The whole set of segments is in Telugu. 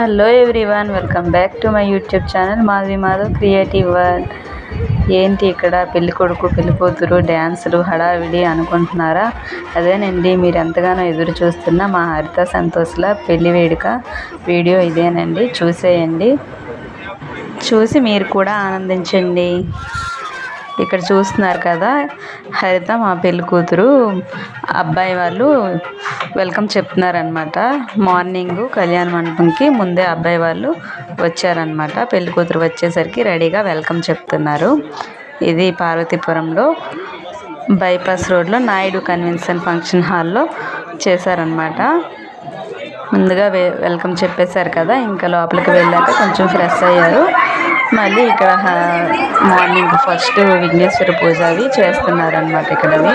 Hello everyone welcome back to my YouTube channel Madhavi Madhav creative world ఏంటి ఇక్కడ పెళ్ళి కొడుకు పెళ్ళి కూతురు డ్యాన్సులు హడావిడి అనుకుంటున్నారా? అదేనండి మీరు ఎంతగానో ఎదురు చూస్తున్న మా హరిత సంతోష్ల పెళ్ళి వేడుక వీడియో ఇదేనండి చూసేయండి. చూసి మీరు కూడా ఆనందించండి. ఇక్కడ చూస్తున్నారు కదా హరిత మా పెళ్ళి కూతురు. అబ్బాయి వాళ్ళు వెల్కమ్ చెప్తున్నారనమాట మార్నింగ్ కళ్యాణ మండపంకి ముందే అబ్బాయి వాళ్ళు వచ్చారనమాట పెళ్ళి కూతురు వచ్చేసరికి రెడీగా వెల్కమ్ చెప్తున్నారు. ఇది పార్వతీపురంలో బైపాస్ రోడ్లో నాయుడు కన్వెన్షన్ ఫంక్షన్ హాల్లో చేశారనమాట ముందుగా వె వెల్కమ్ చెప్పేశారు కదా ఇంకా లోపలికి వెళ్ళాక కొంచెం ఫ్రెష్ అయ్యారు. మళ్ళీ ఇక్కడ మార్నింగ్ ఫస్ట్ విఘ్నేశ్వర పూజ అవి చేస్తున్నారనమాట ఇక్కడవి.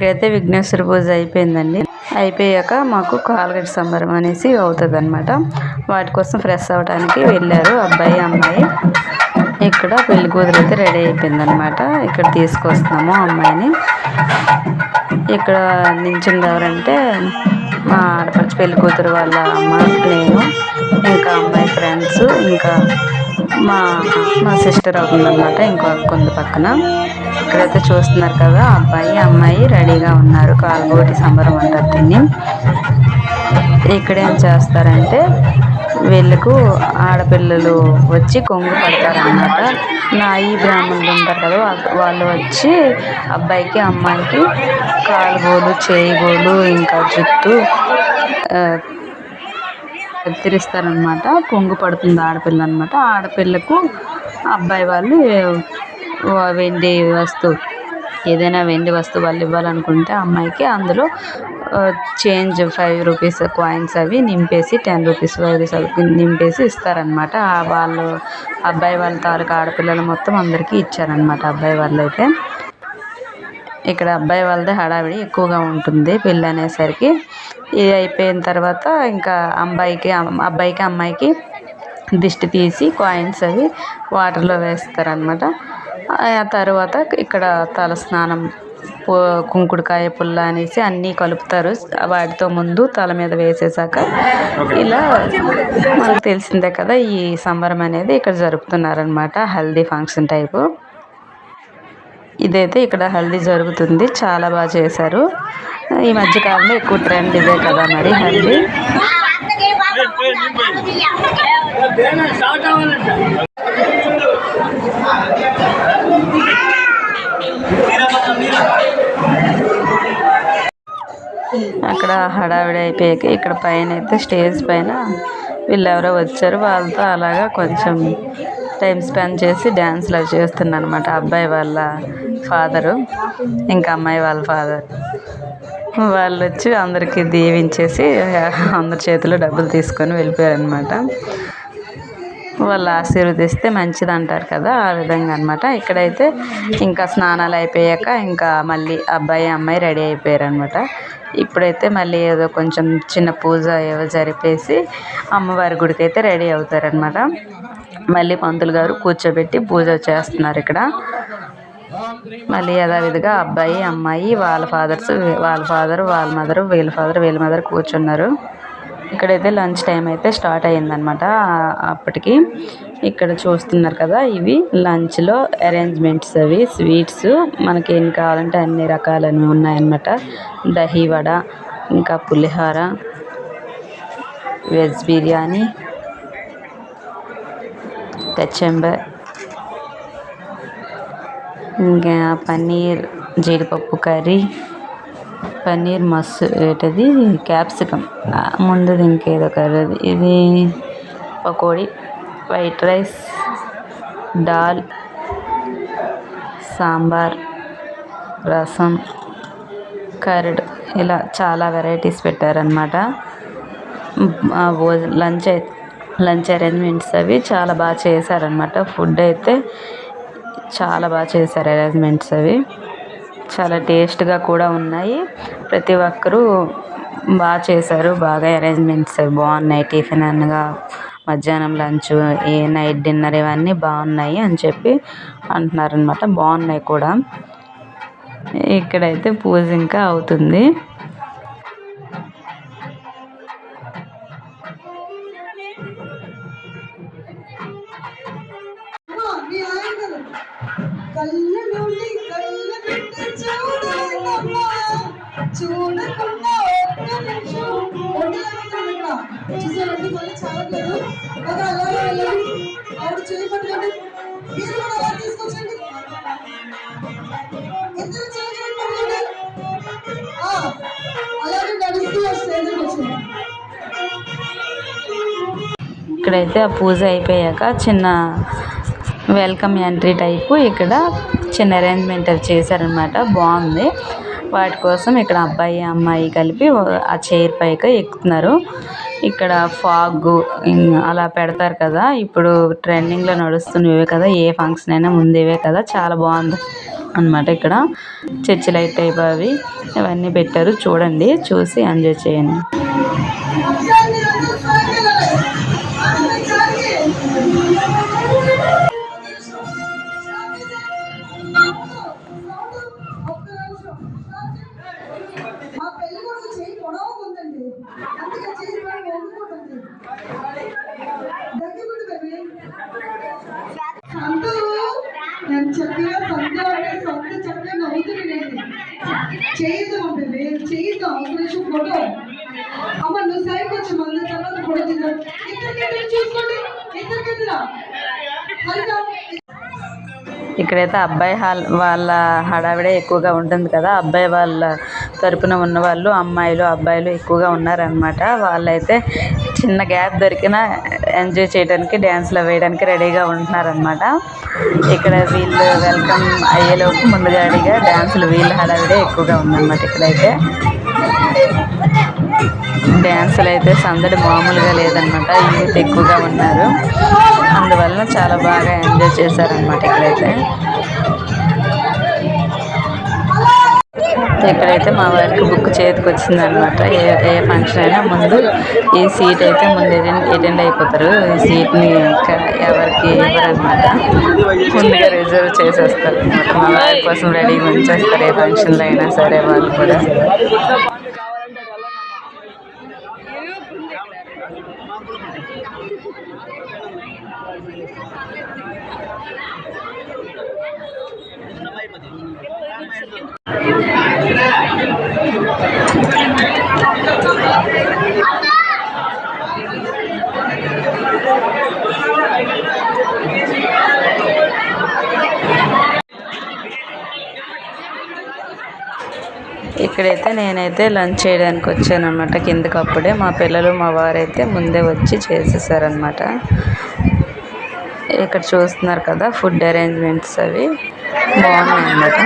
ఇక్కడైతే విఘ్నేశ్వర పూజ అయిపోయిందండి. అయిపోయాక మాకు కాలగడ్డ సంబరం అనేసి అవుతుంది అనమాట వాటి కోసం ఫ్రెష్ అవ్వడానికి వెళ్ళారు అబ్బాయి అమ్మాయి. ఇక్కడ పెళ్ళి కూతురు అయితే రెడీ అయిపోయింది అనమాట ఇక్కడ తీసుకొస్తున్నాము అమ్మాయిని. ఇక్కడ నించుంది ఎవరంటే మా ఆడపడిచి పెళ్ళి కూతురు వాళ్ళ అమ్మ నేను ఇంకా అమ్మాయి ఫ్రెండ్స్ ఇంకా మా మా సిస్టర్ అవుతుందన్నమాట ఇంకో కొంత పక్కన. ఇక్కడైతే చూస్తున్నారు కదా అబ్బాయి అమ్మాయి రెడీగా ఉన్నారు. కాలుగోటి సంబరం అంటారు దీన్ని. ఇక్కడ ఏం చేస్తారంటే వీళ్ళకు ఆడపిల్లలు వచ్చి కొంగు పడతారనమాట ఈ బ్రాహ్మణులు ఉంటారు కదా వాళ్ళు వచ్చి అబ్బాయికి అమ్మాయికి కాలుగోలు చేయిగోలు ఇంకా జుట్టు కత్తిరిస్తారనమాట కొంగు పడుతుంది ఆడపిల్ల అనమాట ఆడపిల్లకు అబ్బాయి వాళ్ళు వెండి వస్తువు ఏదైనా వెండి వస్తువు వాళ్ళు ఇవ్వాలనుకుంటే అమ్మాయికి అందులో చేంజ్ ఫైవ్ రూపీస్ కాయిన్స్ అవి నింపేసి టెన్ రూపీస్ ఫైవ్ రూపీస్ నింపేసి ఇస్తారనమాట వాళ్ళు అబ్బాయి వాళ్ళ తాలూకా ఆడపిల్లలు మొత్తం అందరికీ ఇచ్చారనమాట అబ్బాయి వాళ్ళు అయితే ఇక్కడ అబ్బాయి వాళ్ళదే హడావిడి ఎక్కువగా ఉంటుంది పెళ్ళి అనేసరికి. ఇది అయిపోయిన తర్వాత ఇంకా అబ్బాయికి అబ్బాయికి అమ్మాయికి దిష్టి తీసి కాయిన్స్ అవి వాటర్లో వేస్తారనమాట ఆ తర్వాత ఇక్కడ తల స్నానం కుంకుడుకాయ పుల్ల అనేసి అన్నీ కలుపుతారు. వాటితో ముందు తల మీద వేసేసాక ఇలా మనకు తెలిసిందే కదా ఈ సంబరం అనేది ఇక్కడ జరుపుతున్నారనమాట హల్దీ ఫంక్షన్ టైపు. ఇదైతే ఇక్కడ హల్దీ జరుగుతుంది చాలా బాగా చేశారు. ఈ మధ్యకాలంలో ఎక్కువ ట్రెండ్ ఇదే కదా మరి హల్దీ. అక్కడ హడావిడి అయిపోయాక ఇక్కడ పైన అయితే స్టేజ్ పైన వీళ్ళు ఎవరో వచ్చారు. వాళ్ళతో అలాగా కొంచెం టైం స్పెండ్ చేసి డ్యాన్స్లు అవి చేస్తున్నారు అనమాట అబ్బాయి వాళ్ళ ఫాదరు ఇంకా అమ్మాయి వాళ్ళ ఫాదర్. వాళ్ళు వచ్చి అందరికీ దీవించేసి అందరి చేతిలో డబ్బులు తీసుకొని వెళ్ళిపోయారు అనమాట వాళ్ళు ఆశీర్వదిస్తే మంచిది అంటారు కదా ఆ విధంగా అనమాట ఇక్కడైతే ఇంకా స్నానాలు అయిపోయాక ఇంకా మళ్ళీ అబ్బాయి అమ్మాయి రెడీ అయిపోయారు అనమాట ఇప్పుడైతే మళ్ళీ ఏదో కొంచెం చిన్న పూజ ఏవో జరిపేసి అమ్మవారి గుడికి అయితే రెడీ అవుతారనమాట మళ్ళీ పంతులు గారు కూర్చోబెట్టి పూజ చేస్తున్నారు ఇక్కడ. మళ్ళీ యథావిధిగా అబ్బాయి అమ్మాయి వాళ్ళ ఫాదర్స్ వాళ్ళ ఫాదర్ వాళ్ళ మదర్ వీళ్ళ ఫాదర్ వీళ్ళ మదర్ కూర్చున్నారు. ఇక్కడైతే లంచ్ టైం అయితే స్టార్ట్ అయ్యిందనమాట అప్పటికి ఇక్కడ చూస్తున్నారు కదా ఇవి లంచ్లో అరేంజ్మెంట్స్ అవి స్వీట్స్. మనకి ఏం కావాలంటే అన్ని రకాలవి ఉన్నాయన్నమాట. దహి వడ ఇంకా పులిహోర వెజ్ బిర్యానీ కచెంబర్ ఇంకా పన్నీర్ జీడిపప్పు కర్రీ పన్నీర్ మస్సు ఏంటది? క్యాప్సికమ్. ముందుది ఇంకేదో కర్రీ అది. ఇది pakodi. White rice dal sambar rasam curd ఇలా చాలా వెరైటీస్ పెట్టారనమాట భోజ లంచ్ అయితే లంచ్ అరేంజ్మెంట్స్ అవి చాలా బాగా చేశారనమాట ఫుడ్ అయితే చాలా బాగా చేశారు అరేంజ్మెంట్స్ అవి. చాలా టేస్ట్గా కూడా ఉన్నాయి. ప్రతి ఒక్కరూ బాగా చేశారు. బాగా అరేంజ్మెంట్స్ అవి. బాగున్నాయి. టిఫిన్ అనగా మధ్యాహ్నం లంచ్ ఈ నైట్ డిన్నర్ ఇవన్నీ బాగున్నాయి అని చెప్పి అంటున్నారు అనమాట బాగున్నాయి కూడా. ఇక్కడైతే పూజ ఇంకా అవుతుంది. చూడకుండా మళ్ళీ చాలట్లేదు ఒక అలాగే ఆవిడ మీరు కూడా అలా తీసుకొచ్చండి ఇద్దరు అలాగే నడుస్తూ వచ్చింది ఇక్కడైతే ఆ పూజ అయిపోయాక చిన్న వెల్కమ్ ఎంట్రీ టైపు ఇక్కడ చిన్న అరేంజ్మెంట్ అవి చేశారనమాట బాగుంది. వాటి కోసం ఇక్కడ అబ్బాయి అమ్మాయి కలిపి ఆ చైర్ పైకి ఎక్కుతున్నారు. ఇక్కడ ఫాగ్ అలా పెడతారు కదా. ఇప్పుడు ట్రెండింగ్లో నడుస్తున్నవే కదా. ఏ ఫంక్షన్ అయినా ముందేవే కదా. చాలా బాగుంది అనమాట ఇక్కడ. చర్చి లైట్ టైప్ అవి. ఇవన్నీ పెట్టారు. చూడండి. చూసి ఎంజాయ్ చేయండి. చక్కగా సంతు అంటే సంతు చక్కగా నవ్వుతున్నానండి చేద్దాం బేబీ చేద్దాం ఒక నిమిషం ఫోటో. అమ్మ నువ్వు సైడ్కి వచ్చి మన తర్వాత ఫోటో తీద్దాం. ఇద్దరికి చూసుకోండి ఇద్దరికి ఎదురా ఇక్కడైతే అబ్బాయి హాల్ వాళ్ళ హడావిడే ఎక్కువగా ఉంటుంది కదా అబ్బాయి వాళ్ళ తరపున ఉన్న వాళ్ళు అమ్మాయిలు అబ్బాయిలు ఎక్కువగా ఉన్నారనమాట వాళ్ళైతే చిన్న గ్యాప్ దొరికినా ఎంజాయ్ చేయడానికి డ్యాన్స్లు వేయడానికి రెడీగా ఉంటున్నారనమాట ఇక్కడ వీళ్ళు వెల్కమ్ అయ్యేలోపు ముందుగాడిగా డ్యాన్సులు వీళ్ళ హడావిడే ఎక్కువగా ఉందన్నమాట ఇక్కడైతే. డ్యాన్సులు అయితే సందడి మామూలుగా లేదనమాట యూత్ ఎక్కువగా ఉన్నారు. అందువలన చాలా బాగా ఎంజాయ్ చేశారనమాట ఇక్కడైతే. ఇక్కడైతే మా వారికి బుక్ చేతికి వచ్చిందనమాట ఏ ఏ ఫంక్షన్ అయినా ముందు ఈ సీట్ అయితే ముందు అటెండ్ అయిపోతారు ఈ సీట్ని ఎవరికి ఇవ్వరనమాట. ముందుగా రిజర్వ్ చేసేస్తారు అనమాట మా వారి కోసం రెడీగా ఉంచేస్తారు ఏ ఫంక్షన్లో అయినా సరే వాళ్ళు కూడా. ఇక్కడైతే నేనైతే లంచ్ చేయడానికి వచ్చాను అనమాట కిందకి అప్పుడే మా పిల్లలు మా వారైతే ముందే వచ్చి చేసేసారనమాట ఇక్కడ చూస్తున్నారు కదా ఫుడ్ అరేంజ్మెంట్స్ అవి. బాగున్నాయి అనమాట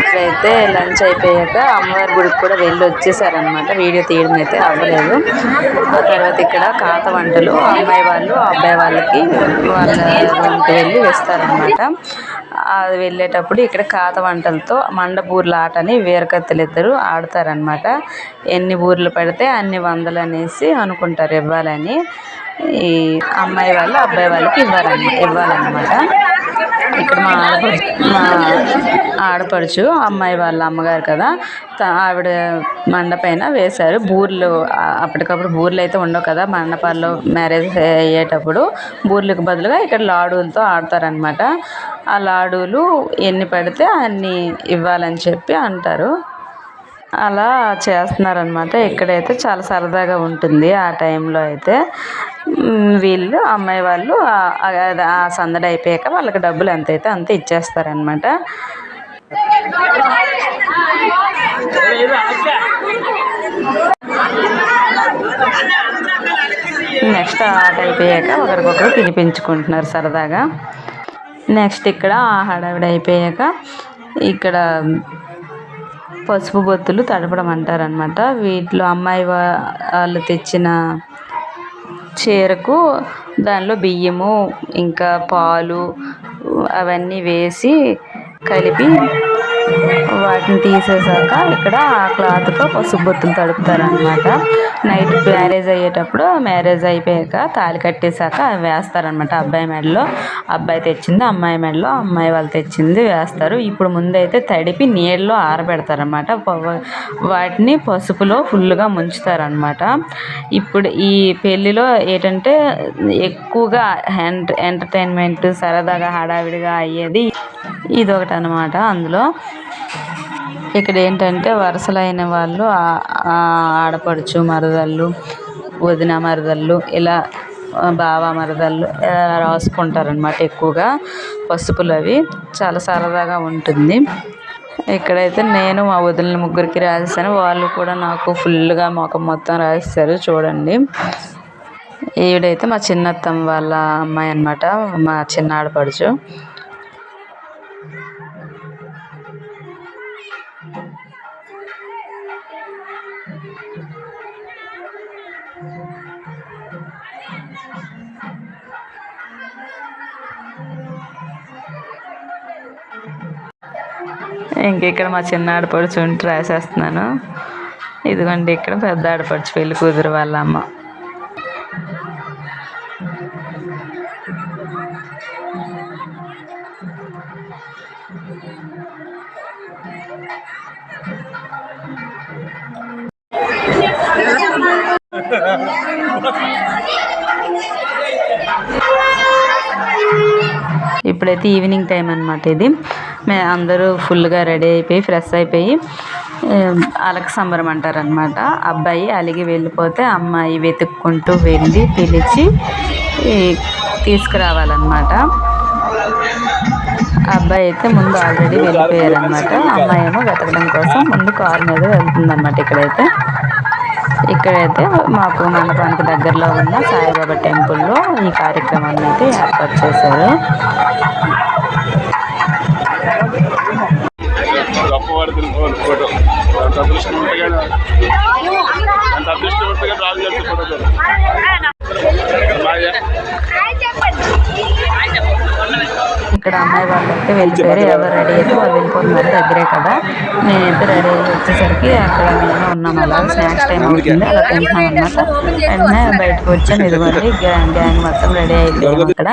లంచ్ అయిపోయాక అమ్మవారి గుడికి కూడా వెళ్ళి వచ్చేసారనమాట వీడియో తీయడం అయితే అవ్వలేదు. ఆ తర్వాత ఇక్కడ కాత వంటలు అమ్మాయి వాళ్ళు అబ్బాయి వాళ్ళకి వాళ్ళ రూమ్కి వెళ్ళి వేస్తారనమాట అది వెళ్ళేటప్పుడు ఇక్కడ కాత వంటలతో మండపూర్ల ఆట అని వీరకత్తలు ఇద్దరు ఆడతారనమాట ఎన్ని బూర్లు పడితే అన్ని వందలు అనేసి అనుకుంటారు ఇవ్వాలని. ఈ అమ్మాయి వాళ్ళు అబ్బాయి వాళ్ళకి ఇవ్వాలన్న ఇవ్వాలన్నమాట. ఇక్కడ మా మా ఆడపడుచు అమ్మాయి వాళ్ళ అమ్మగారు కదా ఆవిడ మండపైన వేశారు బూర్లు. అప్పటికప్పుడు బూర్లు అయితే ఉండవు కదా మండపాల్లో మ్యారేజ్ అయ్యేటప్పుడు బూర్లకు బదులుగా ఇక్కడ లాడులతో ఆడతారనమాట ఆ లాడూలు ఎన్ని పడితే అన్ని ఇవ్వాలని చెప్పి అంటారు. అలా చేస్తున్నారనమాట ఇక్కడైతే చాలా సరదాగా ఉంటుంది ఆ టైంలో అయితే. వీళ్ళు అమ్మాయి వాళ్ళు ఆ సందడి అయిపోయాక వాళ్ళకి డబ్బులు ఎంత అయితే అంత ఇచ్చేస్తారనమాట నెక్స్ట్ ఆట అయిపోయాక ఒకరికొకరు తినిపించుకుంటున్నారు సరదాగా. నెక్స్ట్ ఇక్కడ ఆ హడావిడి అయిపోయాక ఇక్కడ పసుపు బొత్తులు తడపడం అంటారనమాట వీటిలో అమ్మాయి వాళ్ళు తెచ్చిన చీరకు దానిలో బియ్యము ఇంకా పాలు అవన్నీ వేసి కలిపి వాటిని తీసేసాక ఇక్కడ ఆ క్లాత్తో పసుపు బొత్తులు తడుపుతారనమాట నైట్ మ్యారేజ్ అయ్యేటప్పుడు మ్యారేజ్ అయిపోయాక తాళి కట్టేశాక అవి వేస్తారనమాట అబ్బాయి మెడలో అబ్బాయి తెచ్చింది అమ్మాయి మెడలో అమ్మాయి వాళ్ళు తెచ్చింది వేస్తారు. ఇప్పుడు ముందైతే తడిపి నీళ్ళలో ఆరబెడతారనమాట వాటిని పసుపులో ఫుల్గా ముంచుతారనమాట ఇప్పుడు ఈ పెళ్ళిలో ఏంటంటే ఎక్కువగా ఎంట ఎంటర్టైన్మెంట్ సరదాగా హడావిడిగా అయ్యేది ఇదొకటి అనమాట అందులో ఇక్కడ ఏంటంటే వరుసలైన వాళ్ళు ఆడపడుచు మరదళ్ళు వదిన మరదళ్ళు ఇలా బావ మరదళ్ళు రాసుకుంటారనమాట ఎక్కువగా పసుపులు అవి. చాలా సరదాగా ఉంటుంది. ఇక్కడైతే నేను మా వదిన ముగ్గురికి రాసేసాను. వాళ్ళు కూడా నాకు ఫుల్గా మొఖం మొత్తం రాసేసారు చూడండి. ఈవిడైతే మా చిన్నత్తమ్మ వాళ్ళ అమ్మాయి అనమాట మా చిన్న ఆడపడుచు. ఇంకా ఇక్కడ మా చిన్న ఆడపడుచు ఉంటే రాసేస్తున్నాను. ఇదిగోండి ఇక్కడ పెద్ద ఆడపడుచు పెళ్ళి కూతురు వాళ్ళ అమ్మ ఇప్పుడైతే ఈవినింగ్ టైం అనమాట ఇది. అందరూ ఫుల్గా రెడీ అయిపోయి ఫ్రెష్ అయిపోయి అలక సంబరం అంటారనమాట అబ్బాయి అలిగి వెళ్ళిపోతే అమ్మాయి వెతుక్కుంటూ వెళ్ళి పిలిచి తీసుకురావాలన్నమాట. అబ్బాయి అయితే ముందు ఆల్రెడీ వెళ్ళిపోయారనమాట అమ్మాయి ఏమో వెతకడం కోసం ముందు కారు మీద వెళ్తుందన్నమాట ఇక్కడైతే. ఇక్కడైతే మాకు మండపానికి దగ్గరలో ఉన్న సాయిబాబా టెంపుల్లో ఈ కార్యక్రమాన్ని అయితే ఏర్పాటు చేశారు. తెలుసుకోవాలి ఫోటో. అంత అదృష్టం ఉంటే అంత అదృష్టం ఉంటే కదా రాజు గారికి ఫోటో ఇక్కడ అమ్మాయి వాళ్ళు అయితే వెళ్ళిపోయారు. ఎవరు రెడీ అయితే వాళ్ళు వెళ్ళిపోతున్నారు దగ్గరే కదా. నేనైతే రెడీ అయ్యి వచ్చేసరికి అక్కడ మేము ఉన్నాం అలా. స్నాక్స్ టైం అవుతుంది. అలా తింటున్నాం అనమాట వెంటనే బయటకు వచ్చాను. ఇదిగోండి. గ్యాంగ్ గ్యాంగ్ మొత్తం రెడీ అయిపోయాం అక్కడ.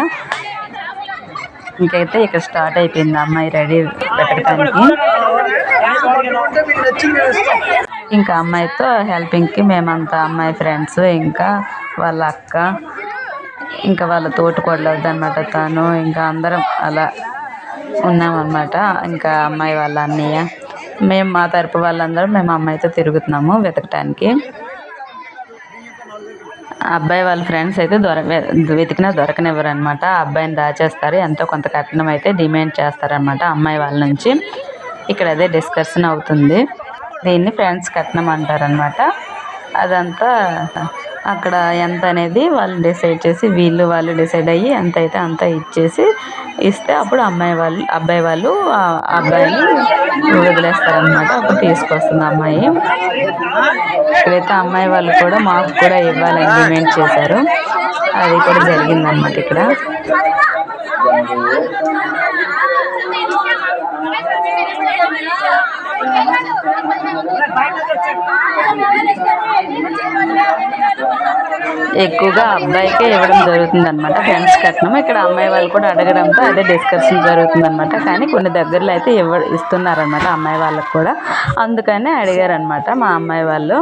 ఇంకైతే ఇక్కడ స్టార్ట్ అయిపోయింది అమ్మాయి రెడీ పెట్టడానికి. ఇంకా అమ్మాయితో హెల్పింగ్కి మేమంతా అమ్మాయి ఫ్రెండ్స్ ఇంకా వాళ్ళ అక్క ఇంకా వాళ్ళ తోటికోడలు అనమాట తను ఇంకా అందరం అలా ఉన్నామన్నమాట. ఇంకా అమ్మాయి వాళ్ళ అన్నయ్య. మేము మా తరపు వాళ్ళందరం మేము అమ్మాయితో తిరుగుతున్నాము వెతకటానికి. అబ్బాయి వాళ్ళ ఫ్రెండ్స్ అయితే దొర వెతికినా దొరకనివ్వరు అనమాట అబ్బాయిని దాచేస్తారు. ఎంతో కొంత కట్నం అయితే డిమాండ్ చేస్తారనమాట అమ్మాయి వాళ్ళ నుంచి. ఇక్కడ అదే డిస్కషన్ అవుతుంది. దీన్ని ఫ్రెండ్స్ కట్నం అంటారనమాట అదంతా అక్కడ ఎంత అనేది వాళ్ళు డిసైడ్ చేసి వీళ్ళు వాళ్ళు డిసైడ్ అయ్యి ఎంత అయితే అంత ఇచ్చేసి ఇస్తే అప్పుడు అమ్మాయి వాళ్ళు అబ్బాయి వాళ్ళు ఆ అబ్బాయిని వదిలేస్తారనమాట అప్పుడు తీసుకొస్తుంది అమ్మాయి. ఇక్కడైతే అమ్మాయి వాళ్ళు కూడా మాకు కూడా ఇవ్వాలని డిమాండ్ చేశారు. అది కూడా జరిగిందనమాట ఇక్కడ. ఎక్కువగా అబ్బాయికే ఇవ్వడం జరుగుతుంది అనమాట ఫ్రెండ్స్ కట్నం ఇక్కడ అమ్మాయి వాళ్ళు కూడా అడగడంతో అదే డిస్కషన్ జరుగుతుంది అనమాట కానీ కొన్ని దగ్గరలో అయితే ఇవ్వ ఇస్తున్నారనమాట అమ్మాయి వాళ్ళకు కూడా. అందుకనే అడిగారనమాట మా అమ్మాయి వాళ్ళు.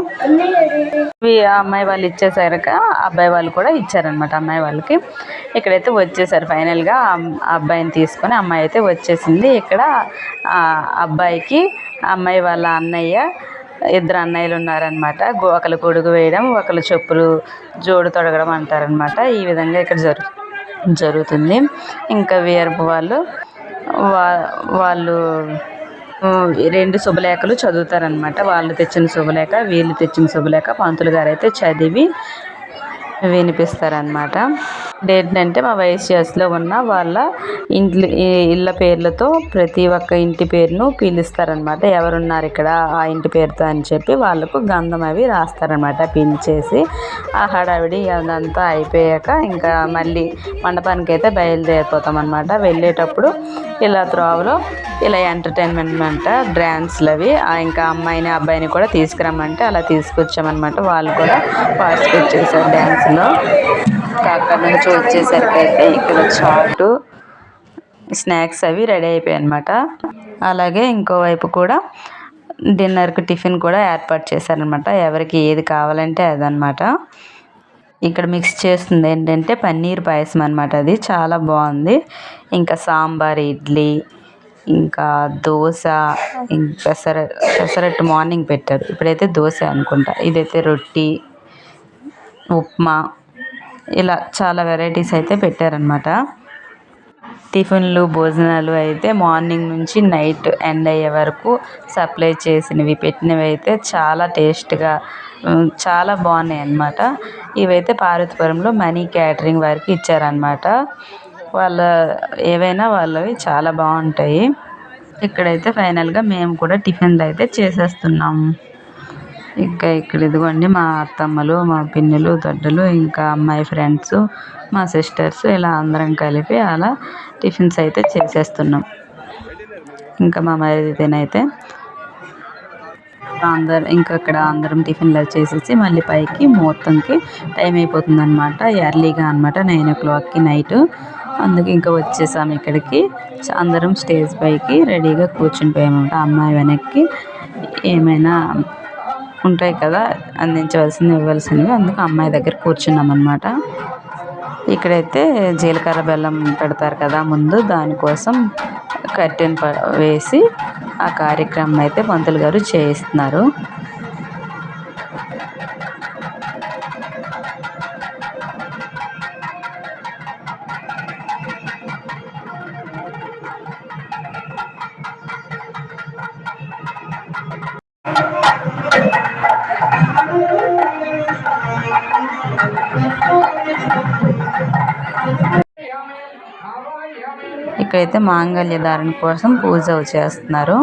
ఆ అమ్మాయి వాళ్ళు ఇచ్చేసరికి అబ్బాయి వాళ్ళు కూడా ఇచ్చారనమాట అమ్మాయి వాళ్ళకి. ఇక్కడైతే వచ్చేసారు ఫైనల్గా. అబ్బాయిని తీసుకొని అమ్మాయి అయితే వచ్చేసింది. ఇక్కడ అబ్బాయికి అమ్మాయి వాళ్ళ అన్నయ్య ఇద్దరు అన్నయ్యలు ఉన్నారనమాట ఒకరు గొడుగు వేయడం ఒకరు చెప్పులు జోడు తొడగడం అంటారనమాట ఈ విధంగా ఇక్కడ జరు జరుగుతుంది. ఇంకా వీరపు వాళ్ళు వా వాళ్ళు రెండు శుభలేఖలు చదువుతారనమాట వాళ్ళు తెచ్చిన శుభలేఖ వీళ్ళు తెచ్చిన శుభలేఖ. పంతులు గారు అయితే చదివి వినిపిస్తారనమాట ఏంటంటే మా వైశ్యస్లో ఉన్న వాళ్ళ ఇంట్లో ఇళ్ళ పేర్లతో ప్రతి ఒక్క ఇంటి పేరును పిలుస్తారనమాట ఎవరున్నారు ఇక్కడ ఆ ఇంటి పేరుతో అని చెప్పి వాళ్ళకు గంధం అవి రాస్తారనమాట పిలిచేసి ఆ హడావిడి అదంతా అయిపోయాక ఇంకా మళ్ళీ మండపానికి అయితే బయలుదేరిపోతాం అనమాట వెళ్ళేటప్పుడు ఇలా త్రోవలో ఇలా ఎంటర్టైన్మెంట్ అంట డ్యాన్స్లు అవి ఇంకా అమ్మాయిని అబ్బాయిని కూడా తీసుకురమ్మంటే అలా తీసుకొచ్చామన్నమాట. వాళ్ళు కూడా పార్టిసిపేట్ చేశారు డ్యాన్స్లో అక్కడ నుంచి వచ్చేసరికి అయితే ఇక్కడ చాటు స్నాక్స్ అవి రెడీ అయిపోయాయి అనమాట అలాగే ఇంకోవైపు కూడా డిన్నర్కి టిఫిన్ కూడా ఏర్పాటు చేశారనమాట ఎవరికి ఏది కావాలంటే అదనమాట ఇక్కడ మిక్స్ చేస్తుంది ఏంటంటే పన్నీర్ పాయసం అనమాట అది. చాలా బాగుంది. ఇంకా సాంబార్ ఇడ్లీ ఇంకా దోశ ఇంకా పెసర పెసరట్టు మార్నింగ్ పెట్టారు. ఇప్పుడైతే దోశ అనుకుంటా. ఇదైతే రొట్టి ఉప్మా. ఇలా చాలా వెరైటీస్ అయితే పెట్టారనమాట టిఫిన్లు భోజనాలు అయితే మార్నింగ్ నుంచి నైట్ ఎండ్ అయ్యే వరకు సప్లై చేసినవి పెట్టినవి అయితే చాలా టేస్ట్గా చాలా బాగున్నాయి అన్నమాట. ఇవైతే పార్వతీపురంలో మనీ క్యాటరింగ్ వారికి ఇచ్చారనమాట వాళ్ళ ఏవైనా వాళ్ళవి చాలా బాగుంటాయి. ఇక్కడైతే ఫైనల్గా మేము కూడా టిఫిన్లు అయితే చేసేస్తున్నాము ఇంకా ఇక్కడ ఇదిగోండి మా అత్తమ్మలు మా పిన్నులు దొడ్డలు ఇంకా అమ్మాయి ఫ్రెండ్స్ మా సిస్టర్స్ ఇలా అందరం కలిపి అలా టిఫిన్స్ అయితే చేసేస్తున్నాం. ఇంకా మా మరిదినైతే అందరు ఇంకా అక్కడ అందరం టిఫిన్లు చేసేసి మళ్ళీ పైకి ముహూర్తంకి టైం అయిపోతుంది అనమాట ఎర్లీగా అనమాట నైన్ ఓ క్లాక్కి నైట్. అందుకే ఇంకా వచ్చేసాము ఇక్కడికి. అందరం స్టేజ్ పైకి రెడీగా కూర్చుని పోయామన్నమాట అమ్మాయి వెనక్కి. ఏమైనా ఉంటాయి కదా అందించవలసింది ఇవ్వాల్సినవి అందుకు అమ్మాయి దగ్గర కూర్చున్నాం అనమాట ఇక్కడైతే జీలకర్ర బెల్లం పెడతారు కదా ముందు దానికోసం కర్టెన్ ప వేసి ఆ కార్యక్రమం అయితే పంతులు గారు చేయిస్తున్నారు. ఇక్కడైతే మాంగళ్య ధారణ కోసం పూజ చేస్తున్నారు.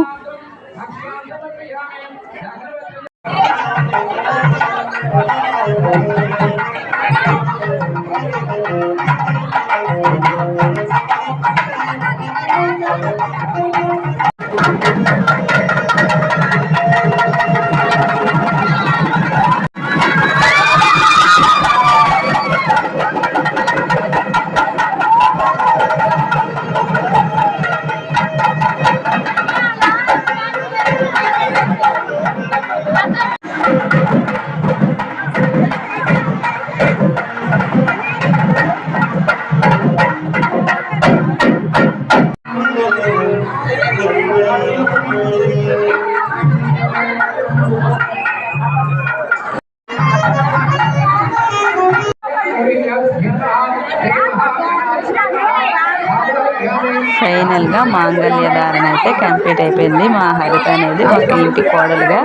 ఫైనల్గా మాంగళ్య ధారణ అయితే కంప్లీట్ అయిపోయింది. మా హరిత అనేది ఒక ఇంటి కోడలుగా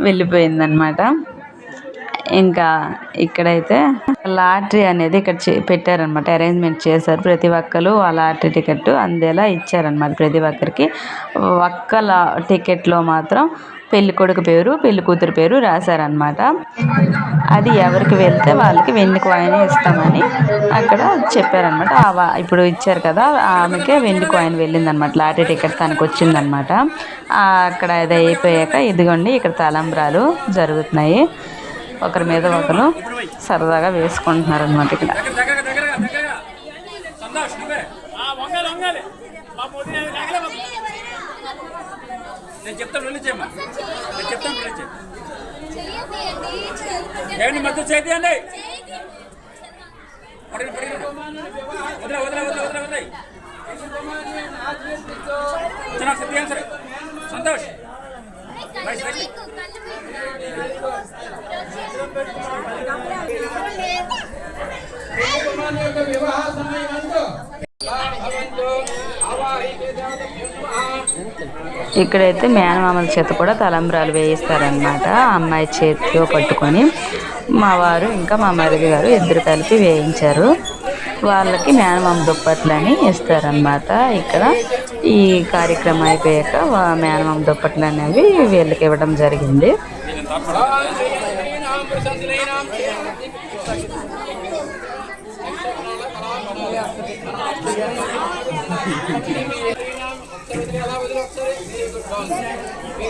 వెళ్ళిపోయిందనమాట ఇంకా ఇక్కడైతే లాటరీ అనేది ఇక్కడ చే- పెట్టారనమాట అరేంజ్మెంట్ చేశారు. ప్రతి ఒక్కరు ఆ లాటరీ టికెట్ అందేలా ఇచ్చారనమాట ప్రతి ఒక్కరికి ఒక్క లా టికెట్లో మాత్రం పెళ్ళి కొడుకు పేరు పెళ్ళి కూతురు పేరు రాశారనమాట అది ఎవరికి వెళ్తే వాళ్ళకి వెండి కాయిన్ ఇస్తామని అక్కడ చెప్పారనమాట ఇప్పుడు ఇచ్చారు కదా ఆమెకే వెండి కాయిన్ వెళ్ళిందనమాట లాటరీ టికెట్ తనకు వచ్చిందనమాట అక్కడ అది అయిపోయాక ఇదిగోండి ఇక్కడ తలంబ్రాలు జరుగుతున్నాయి. ఒకరి మీద ఒకరు సరదాగా వేసుకుంటున్నారు అనమాట ఇక్కడ ఆ వంగాలి వంగాలి మా మోదీ నాగలే నేను చెప్తాను రిలీజ్ చేయమ్మా. నేను చెప్తాను రిలీజ్ చేయి. ఏమండి మద్దతు చేయండి. పడిన పడిన వదిలే వదిలే వదిలే వదిలే వదిలే. చిన్న సత్యం సరే సంతోష్. వైస్ ఇక్కడైతే మేనమామల చేత కూడా తలంబ్రాలు వేయిస్తారనమాట అమ్మాయి చేతితో పట్టుకొని మా వారు ఇంకా మా మరిది గారు ఇద్దరు కలిపి వేయించారు. వాళ్ళకి మేనమామ దుప్పట్లని ఇస్తారనమాట ఇక్కడ ఈ కార్యక్రమం అయిపోయాక మేనమామ దుప్పట్లు అనేవి వీళ్ళకి ఇవ్వడం జరిగింది.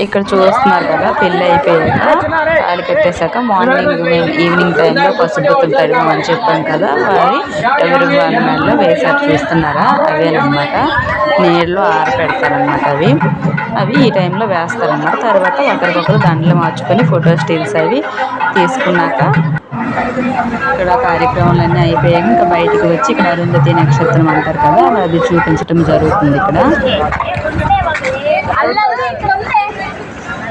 ఇక్కడ చూస్తున్నారు కదా పెళ్ళి అయిపోయాక తాళి కట్టేశాక మార్నింగ్ ఈవినింగ్ టైంలో పసుపుతులు తడిమని చెప్పాం కదా వారి ఎవరి వాళ్ళ మెడలో వేసారు చూస్తున్నారా? అవేనమాట నీళ్ళు ఆరపెడతారనమాట అవి. అవి ఈ టైంలో వేస్తారనమాట తర్వాత ఒకరికొకరు దండలు మార్చుకొని ఫోటో స్టిల్స్ అవి తీసుకున్నాక ఇక్కడ కార్యక్రమాలన్నీ అయిపోయాక ఇంకా బయటికి వచ్చి ఇక్కడ అరుంధతి నక్షత్రం అంటారు కదా అది చూపించడం జరుగుతుంది ఇక్కడ.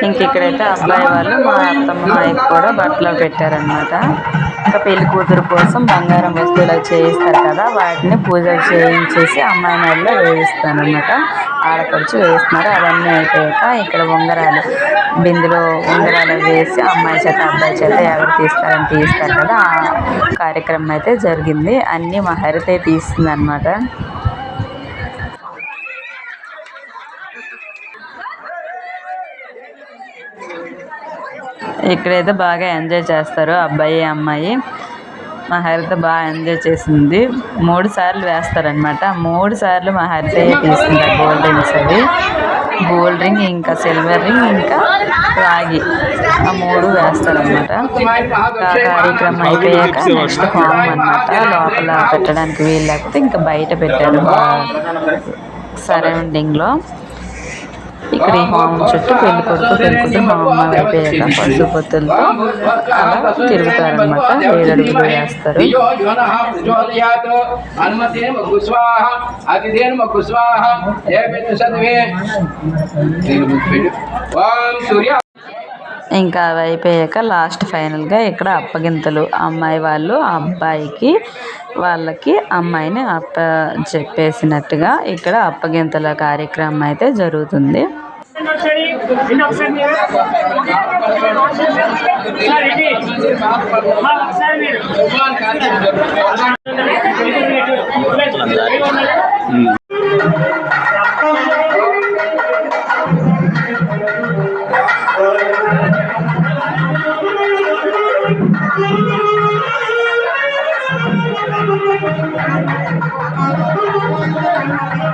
ఇంక ఇక్కడైతే అబ్బాయి వాళ్ళు మా అత్తమ్మాయికి కూడా బట్టలు పెట్టారనమాట ఇంకా పెళ్ళి కూతురు కోసం బంగారం వస్తువులు చేయిస్తారు కదా వాటిని పూజలు చేయించేసి అమ్మాయి మెడలో వేయిస్తానమాట ఆడపడుచు వేయిస్తున్నారు అవన్నీ అయిపోయాక ఇక్కడ ఉంగరాలు బిందులో ఉంగరాలు వేసి అమ్మాయి చేత అబ్బాయి చేత ఎవరు తీస్తారని తీస్తారు కదా ఆ కార్యక్రమం అయితే జరిగింది. అన్నీ మా హరితే తీస్తుంది అనమాట ఇక్కడైతే బాగా ఎంజాయ్ చేస్తారు అబ్బాయి అమ్మాయి. మా హరిత బాగా ఎంజాయ్ చేసింది. మూడు సార్లు వేస్తారనమాట మూడు సార్లు మా హరిత తీసుకుంది గోల్డ్ రింగ్స్ అవి. గోల్డ్ రింగ్ ఇంకా సిల్వర్ రింగ్ ఇంకా రాగి. ఆ మూడు వేస్తారనమాట కార్యక్రమం అయిపోయాక నెక్స్ట్ హోమం అనమాట లోపల పెట్టడానికి వీలు లేకపోతే ఇంకా బయట పెట్టారు సరౌండింగ్లో ఇక్కడ ఈ హోమం చుట్టూ పెళ్ళి కొడుకు పెళ్ళి కూతురు హోమం అయిపోయాక పసుపు పొత్తులతో అలా తిరుగుతారనమాట ఏడు అడుగులు వేస్తారు. ఓం సూర్య ఇంకా అవి అయిపోయాక లాస్ట్ ఫైనల్గా ఇక్కడ అప్పగింతలు. అమ్మాయి వాళ్ళు అబ్బాయికి వాళ్ళకి అమ్మాయిని అప్ప చెప్పేసినట్టుగా ఇక్కడ అప్పగింతల కార్యక్రమం అయితే జరుగుతుంది.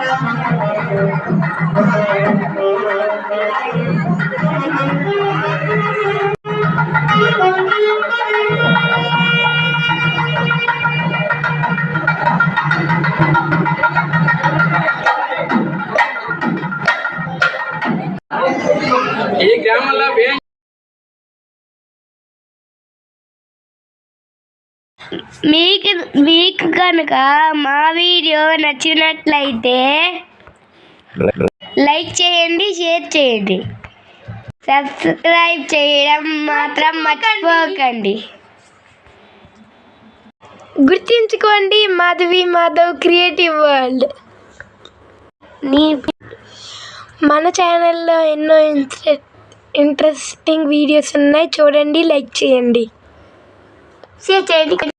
ఈ గ్రామంలో మీకు మీకు కనుక మా వీడియో నచ్చినట్లయితే లైక్ చేయండి షేర్ చేయండి. సబ్స్క్రైబ్ చేయడం మాత్రం మర్చిపోకండి. గుర్తుంచుకోండి మాధవి మాధవ్ క్రియేటివ్ వరల్డ్. నీ మన ఛానల్లో ఎన్నో ఇంట్రెస్టింగ్ వీడియోస్ ఉన్నాయి. చూడండి లైక్ చేయండి. షేర్ చేయండి.